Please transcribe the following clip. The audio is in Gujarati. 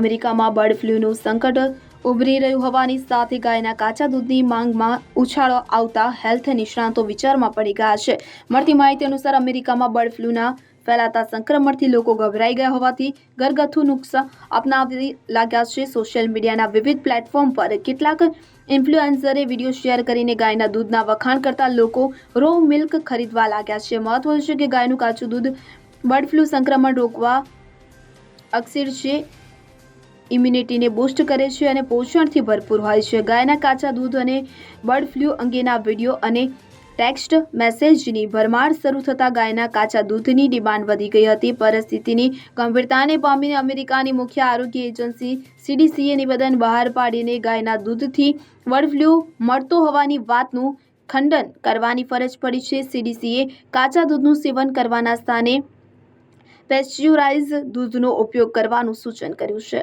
અમેરિકામાં બર્ડ ફ્લૂનું સંકટ ઉભરી રહ્યું હોવાની સાથે ગાયના કાચા દૂધની માંગમાં ઉછાળો આવતા હેલ્થ નિષ્ણાતો વિચારમાં પડી ગયા છે. મળતી માહિતી અનુસાર અમેરિકામાં બર્ડ ફ્લૂના ફેલાતા સંક્રમણથી લોકો ગભરાઈ ગયા હોવાથી ઘરગથ્થુ નુકસાન અપનાવી લાગ્યા છે. સોશિયલ મીડિયાના વિવિધ પ્લેટફોર્મ પર કેટલાક ઇન્ફ્લુએન્સરે વીડિયો શેર કરીને ગાયના દૂધના વખાણ કરતા લોકો રો મિલ્ક ખરીદવા લાગ્યા છે. મહત્વનું છે કે ગાયનું કાચું દૂધ બર્ડ ફ્લૂ સંક્રમણ રોકવા અક્ષીર છે. ઇમ્યુનિટીને બૂસ્ટ કરે છે અને પોષણથી ભરપૂર હોય છે. ગાયના કાચા દૂધ અને બર્ડ ફ્લૂ અંગેના વીડિયો અને ટેક્સ્ટ મેસેજની ભરમાર શરૂ થતાં ગાયના કાચા દૂધની ડિમાન્ડ વધી ગઈ હતી. પરિસ્થિતિની ગંભીરતાને પામીને અમેરિકાની મુખ્ય આરોગ્ય એજન્સી સીડીસીએ નિવેદન બહાર પાડીને ગાયના દૂધથી બર્ડ ફ્લૂ મળતો હોવાની વાતનું ખંડન કરવાની ફરજ પડી છે. સીડીસીએ કાચા દૂધનું સેવન કરવાના સ્થાને પેસ્ચ્યુરાઇઝ દૂધનો ઉપયોગ કરવાનું સૂચન કર્યું છે.